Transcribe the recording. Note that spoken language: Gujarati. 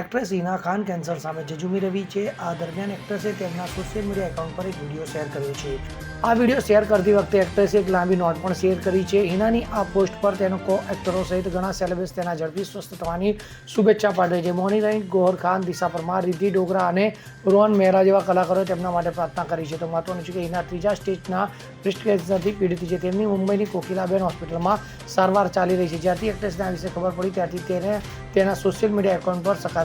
એક્ટ્રેસ હિના ખાન કેન્સર સામે ઝઝુમી રહી છે. આ દરમિયાન એક્ટ્રેસે તેમના સોશિયલ મીડિયા એકાઉન્ટ પર એક વીડિયો શેર કર્યો છે. આ વીડિયો શેર કરતી વખતે એક્ટ્રેસે એક લાંબી નોટ પણ શેર કરી છે. હિનાની આ પોસ્ટ પર તેનો કો એક્ટરો સહિત ઘણા સેલિબ્રિટીસ તેના ઝડપી સ્વસ્થ થવાની શુભેચ્છા પાઠવે છે. મોની રાઈન ગોહર ખાન, દિશા પરમાર, રિદ્ધિ ડોગરા અને રોહન મહેરા જેવા કલાકારોએ તેમના માટે પ્રાર્થના કરી છે. તો મહત્વનું છે કે હિના ત્રીજા સ્ટેજના બ્રેસ્ટ કેન્સરથી પીડિત છે. તેમની મુંબઈની કોકિલાબેન હોસ્પિટલમાં સારવાર ચાલી રહી છે. જ્યાંથી એક્ટ્રેસને વિશે ખબર પડી ત્યાંથી તેને તેના સોશિયલ મીડિયા એકાઉન્ટ પર સકારાત્મક